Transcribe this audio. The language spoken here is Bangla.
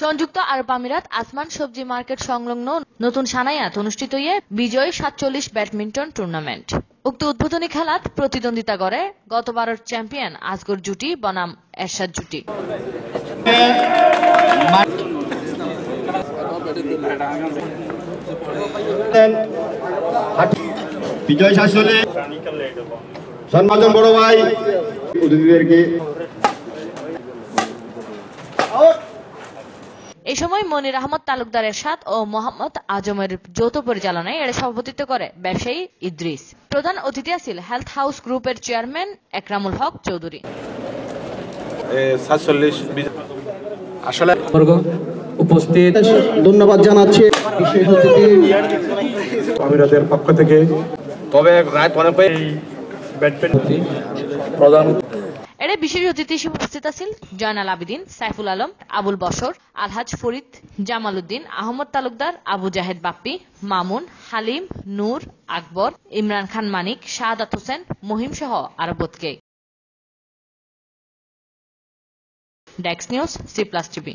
সংযুক্ত আরব আমিরাত আসমান সবজি মার্কেট সংলগ্ন নতুন সানাইয়াত অনুষ্ঠিত ইয়ে বিজয় সাতচল্লিশ ব্যাডমিন্টন টুর্নামেন্ট। উক্ত উদ্বোধনী খেলাত প্রতিদ্বন্দ্বিতা করে গতবারের চ্যাম্পিয়ন আজগর জুটি বনাম এরশাদ জুটি। বিজয় শাসনে সম্মাজন বড় ভাই। অতিথিদেরকে এই সময় মনির আহমদ তালুকদার এরশাদ ও মোহাম্মদ আজমের যৌথ পরিচালনায় এর সভাপতিত্ব করে ব্যবসায়ী ইদ্রিস। প্রধান অতিথি আছিল হেলথ হাউস গ্রুপের চেয়ারম্যান একরামুল হক চৌধুরী। আসলে উপস্থিত। ধন্যবাদ জানাচ্ছি। বিশেষ অতিথি পক্ষ থেকে। তবে রায় অনেক ব্যাডমিন্টন প্রধান বিশেষ অতিথি হিসেবে উপস্থিত আছেন জয়নাল আবিদিন, সাইফুল আলম, আবুল বসর আলহাজ ফরিদ জামাল উদ্দিন আহমদ তালুকদার, আবু জাহেদ বাপ্পি, মামুন, হালিম, নূর, আকবর, ইমরান খান মানিক, শাহাদাত হোসেন, মহিম সহ আরও বোধকে। ডেক্স নিউজ, সি প্লাস টিভি।